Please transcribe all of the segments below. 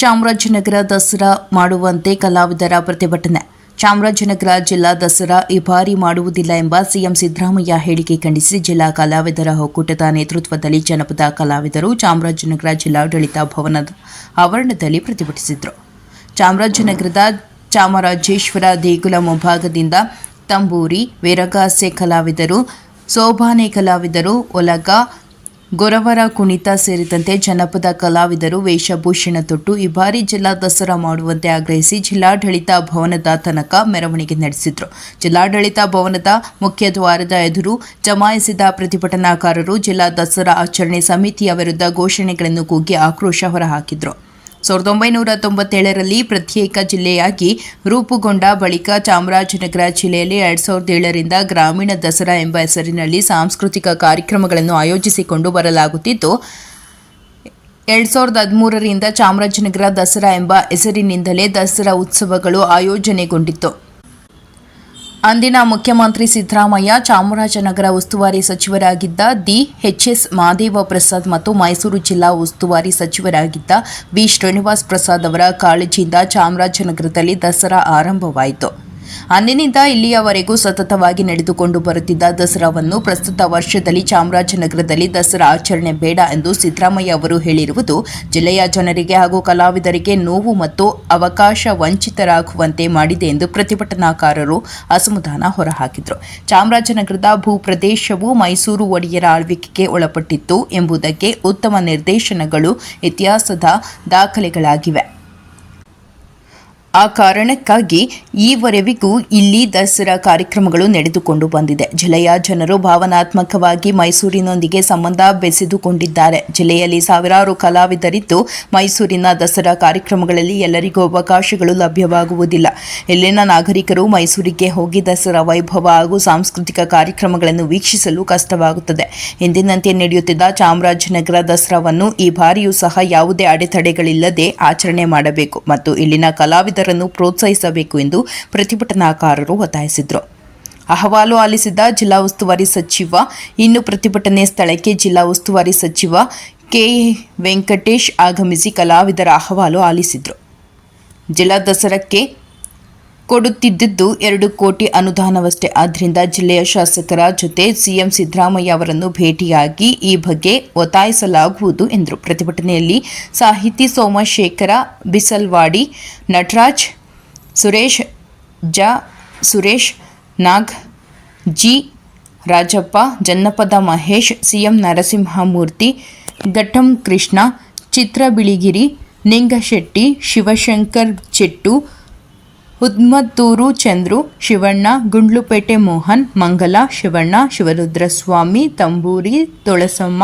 ಚಾಮರಾಜನಗರ ದಸರಾ ಮಾಡುವಂತೆ ಕಲಾವಿದರ ಪ್ರತಿಭಟನೆ. ಚಾಮರಾಜನಗರ ಜಿಲ್ಲಾ ದಸರಾ ಈ ಬಾರಿ ಮಾಡುವುದಿಲ್ಲ ಎಂಬ ಸಿಎಂ ಸಿದ್ದರಾಮಯ್ಯ ಹೇಳಿಕೆ ಖಂಡಿಸಿ ಜಿಲ್ಲಾ ಕಲಾವಿದರ ಒಕ್ಕೂಟದ ನೇತೃತ್ವದಲ್ಲಿ ಜನಪದ ಕಲಾವಿದರು ಚಾಮರಾಜನಗರ ಜಿಲ್ಲಾಡಳಿತ ಭವನದ ಆವರಣದಲ್ಲಿ ಪ್ರತಿಭಟಿಸಿದರು. ಚಾಮರಾಜನಗರದ ಚಾಮರಾಜೇಶ್ವರ ದೇಗುಲ ಮುಂಭಾಗದಿಂದ ತಂಬೂರಿ, ವೀರಗಾಸೆ ಕಲಾವಿದರು, ಸೋಬಾನೆ ಕಲಾವಿದರು, ಒಲಗ ಗೊರವರ ಕುಣಿತ ಸೇರಿದಂತೆ ಜನಪದ ಕಲಾವಿದರು ವೇಷಭೂಷಣ ತೊಟ್ಟು ಈ ಬಾರಿ ಜಿಲ್ಲಾ ದಸರಾ ಮಾಡುವಂತೆ ಆಗ್ರಹಿಸಿ ಜಿಲ್ಲಾಡಳಿತ ಭವನದ ತನಕ ಮೆರವಣಿಗೆ ನಡೆಸಿದರು. ಜಿಲ್ಲಾಡಳಿತ ಭವನದ ಮುಖ್ಯ ದ್ವಾರದ ಎದುರು ಜಮಾಯಿಸಿದ ಪ್ರತಿಭಟನಾಕಾರರು ಜಿಲ್ಲಾ ದಸರಾ ಆಚರಣೆ ಸಮಿತಿಯ ವಿರುದ್ಧ ಘೋಷಣೆಗಳನ್ನು ಕೂಗಿ ಆಕ್ರೋಶ ಹೊರಹಾಕಿದ್ರು. ಸಾವಿರದ ಒಂಬೈನೂರ ತೊಂಬತ್ತೇಳರಲ್ಲಿ ಪ್ರತ್ಯೇಕ ಜಿಲ್ಲೆಯಾಗಿ ರೂಪುಗೊಂಡ ಬಳಿಕ ಚಾಮರಾಜನಗರ ಜಿಲ್ಲೆಯಲ್ಲಿ ಎರಡ್ ಸಾವಿರದ ಏಳರಿಂದ ಗ್ರಾಮೀಣ ದಸರಾ ಎಂಬ ಹೆಸರಿನಲ್ಲಿ ಸಾಂಸ್ಕೃತಿಕ ಕಾರ್ಯಕ್ರಮಗಳನ್ನು ಆಯೋಜಿಸಿಕೊಂಡು ಬರಲಾಗುತ್ತಿದ್ದು ಎರಡ್ ಸಾವಿರದ ಹದಿಮೂರರಿಂದ ಚಾಮರಾಜನಗರ ದಸರಾ ಎಂಬ ಹೆಸರಿನಿಂದಲೇ ದಸರಾ ಉತ್ಸವಗಳು ಆಯೋಜನೆಗೊಂಡಿತ್ತು. ಅಂದಿನ ಮುಖ್ಯಮಂತ್ರಿ ಸಿದ್ದರಾಮಯ್ಯ ಚಾಮರಾಜನಗರ ಉಸ್ತುವಾರಿ ಸಚಿವರಾಗಿದ್ದ ದಿ ಎಚ್ಎಸ್ ಮಹದೇವ ಪ್ರಸಾದ್ ಮತ್ತು ಮೈಸೂರು ಜಿಲ್ಲಾ ಉಸ್ತುವಾರಿ ಸಚಿವರಾಗಿದ್ದ ಬಿ ಶ್ರೀನಿವಾಸ್ ಪ್ರಸಾದ್ ಅವರ ಕಾಳಜಿಯಿಂದ ಚಾಮರಾಜನಗರದಲ್ಲಿ ದಸರಾ ಆರಂಭವಾಯಿತು. ಅಂದಿನಿಂದ ಇಲ್ಲಿಯವರೆಗೂ ಸತತವಾಗಿ ನಡೆದುಕೊಂಡು ಬರುತ್ತಿದ್ದ ದಸರಾವನ್ನು ಪ್ರಸ್ತುತ ವರ್ಷದಲ್ಲಿ ಚಾಮರಾಜನಗರದಲ್ಲಿ ದಸರಾ ಆಚರಣೆ ಬೇಡ ಎಂದು ಸಿದ್ದರಾಮಯ್ಯ ಅವರು ಹೇಳಿರುವುದು ಜಿಲ್ಲೆಯ ಜನರಿಗೆ ಹಾಗೂ ಕಲಾವಿದರಿಗೆ ನೋವು ಮತ್ತು ಅವಕಾಶ ವಂಚಿತರಾಗುವಂತೆ ಮಾಡಿದೆ ಎಂದು ಪ್ರತಿಭಟನಾಕಾರರು ಅಸಮಾಧಾನ ಹೊರಹಾಕಿದರು. ಚಾಮರಾಜನಗರದ ಭೂ ಪ್ರದೇಶವು ಮೈಸೂರು ಒಡೆಯರ ಆಳ್ವಿಕೆಗೆ ಒಳಪಟ್ಟಿತ್ತು ಎಂಬುದಕ್ಕೆ ಉತ್ತಮ ನಿರ್ದೇಶನಗಳು ಇತಿಹಾಸದ ದಾಖಲೆಗಳಾಗಿವೆ. ಆ ಕಾರಣಕ್ಕಾಗಿ ಈವರೆವಿಗೂ ಇಲ್ಲಿ ದಸರಾ ಕಾರ್ಯಕ್ರಮಗಳು ನಡೆದುಕೊಂಡು ಬಂದಿದೆ. ಜಿಲ್ಲೆಯ ಜನರು ಭಾವನಾತ್ಮಕವಾಗಿ ಮೈಸೂರಿನೊಂದಿಗೆ ಸಂಬಂಧ ಬೆಸೆದುಕೊಂಡಿದ್ದಾರೆ. ಜಿಲ್ಲೆಯಲ್ಲಿ ಸಾವಿರಾರು ಕಲಾವಿದರಿದ್ದು ಮೈಸೂರಿನ ದಸರಾ ಕಾರ್ಯಕ್ರಮಗಳಲ್ಲಿ ಎಲ್ಲರಿಗೂ ಅವಕಾಶಗಳು ಲಭ್ಯವಾಗುವುದಿಲ್ಲ. ಇಲ್ಲಿನ ನಾಗರಿಕರು ಮೈಸೂರಿಗೆ ಹೋಗಿ ದಸರಾ ವೈಭವ ಹಾಗೂ ಸಾಂಸ್ಕೃತಿಕ ಕಾರ್ಯಕ್ರಮಗಳನ್ನು ವೀಕ್ಷಿಸಲು ಕಷ್ಟವಾಗುತ್ತದೆ. ಎಂದಿನಂತೆ ನಡೆಯುತ್ತಿದ್ದ ಚಾಮರಾಜನಗರ ದಸರಾವನ್ನು ಈ ಬಾರಿಯೂ ಸಹ ಯಾವುದೇ ಅಡೆತಡೆಗಳಿಲ್ಲದೆ ಆಚರಣೆ ಮಾಡಬೇಕು. ಮತ್ತು ಇಲ್ಲಿನ ಕಲಾವಿದರನ್ನು ಪ್ರೋತ್ಸಾಹಿಸಬೇಕು ಎಂದು ಪ್ರತಿಭಟನಾಕಾರರು ಒತ್ತಾಯಿಸಿದರು. ಅಹವಾಲು ಆಲಿಸಿದ ಜಿಲ್ಲಾ ಉಸ್ತುವಾರಿ ಸಚಿವ, ಇನ್ನು ಪ್ರತಿಭಟನೆ ಸ್ಥಳಕ್ಕೆ ಜಿಲ್ಲಾ ಉಸ್ತುವಾರಿ ಸಚಿವ ಕೆ. ವೆಂಕಟೇಶ್ ಆಗಮಿಸಿ ಕಲಾವಿದರ ಅಹವಾಲು ಆಲಿಸಿದರು. ಜಿಲ್ಲಾ ದಸರಾಕ್ಕೆ ಕೊಡುತ್ತಿದ್ದುದು ಎರಡು ಕೋಟಿ ಅನುದಾನವಷ್ಟೇ. ಆದ್ದರಿಂದ ಜಿಲ್ಲೆಯ ಶಾಸಕರ ಜೊತೆ ಸಿಎಂ ಸಿದ್ದರಾಮಯ್ಯ ಅವರನ್ನು ಭೇಟಿಯಾಗಿ ಈ ಬಗ್ಗೆ ಒತ್ತಾಯಿಸಲಾಗುವುದು ಎಂದರು ಪ್ರತಿಭಟನೆಯಲ್ಲಿ ಸಾಹಿತಿ ಸೋಮಶೇಖರ ಬಿಸಲ್ವಾಡಿ, ನಟರಾಜ್ ಸುರೇಶ್, ಜ. ಸುರೇಶ್, ನಾಗ್, ಜಿ. ರಾಜಪ್ಪ, ಜನ್ನಪದ ಮಹೇಶ್, ಸಿಎಂ ನರಸಿಂಹಮೂರ್ತಿ, ಘಟ್ಟಂ ಕೃಷ್ಣ, ಚಿತ್ರ ಬಿಳಿಗಿರಿ, ನಿಂಗಶೆಟ್ಟಿ, ಶಿವಶಂಕರ್ ಚೆಟ್ಟು ಹುದ್ಮತ್ತೂರು ಚಂದ್ರು, ಶಿವಣ್ಣ, ಗುಂಡ್ಲುಪೇಟೆ ಮೋಹನ್, ಮಂಗಲ, ಶಿವಣ್ಣ, ಶಿವರುದ್ರಸ್ವಾಮಿ, ತಂಬೂರಿ, ತೊಳಸಮ್ಮ,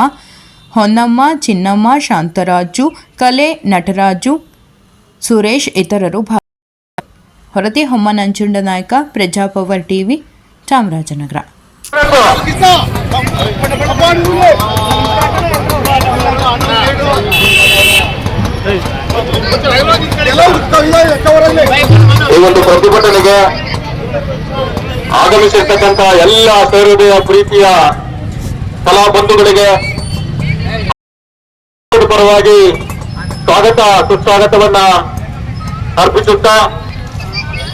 ಹೊನ್ನಮ್ಮ, ಚಿನ್ನಮ್ಮ, ಶಾಂತರಾಜು, ಕಲೆ, ನಟರಾಜು, ಸುರೇಶ್ ಇತರರು ಭಾಗ ಹೊರತಿ ಹೊಮ್ಮ ನಂಜುಂಡ ನಾಯಕ ಪ್ರಜಾಪವರ್ ಟಿವಿ, ಚಾಮರಾಜನಗರ. ಈ ಒಂದು ಪ್ರತಿಭಟನೆಗೆ ಆಗಮಿಸಿರ್ತಕ್ಕಂಥ ಎಲ್ಲ ಸಹೃದಯ ಪ್ರೀತಿಯ ಕಲಾ ಬಂಧುಗಳಿಗೆ ಪರವಾಗಿ ಸ್ವಾಗತ ಸುಸ್ವಾಗತವನ್ನ ಅರ್ಪಿಸುತ್ತಾ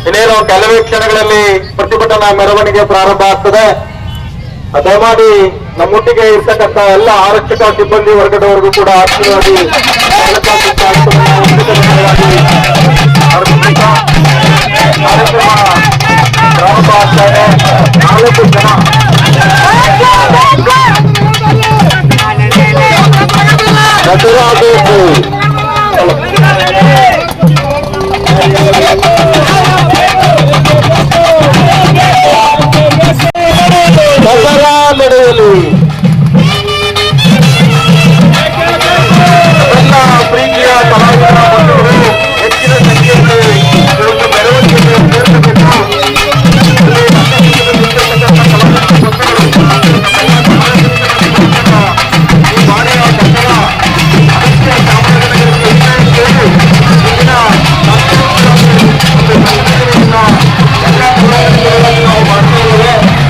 ಇನ್ನೇನು ಕೆಲವೇ ಕ್ಷಣಗಳಲ್ಲಿ ಪ್ರತಿಭಟನಾ ಮೆರವಣಿಗೆ ಪ್ರಾರಂಭ ಆಗ್ತದೆ ದಯಮಾಡಿ ನಮ್ಮೊಟ್ಟಿಗೆ ಇರ್ತಕ್ಕಂಥ ಎಲ್ಲ ಆರಕ್ಷಕ ಸಿಬ್ಬಂದಿ ವರ್ಗದವರೆಗೂ ಕೂಡ ಆತ್ಮೀಯವಾಗಿ Natural Goku.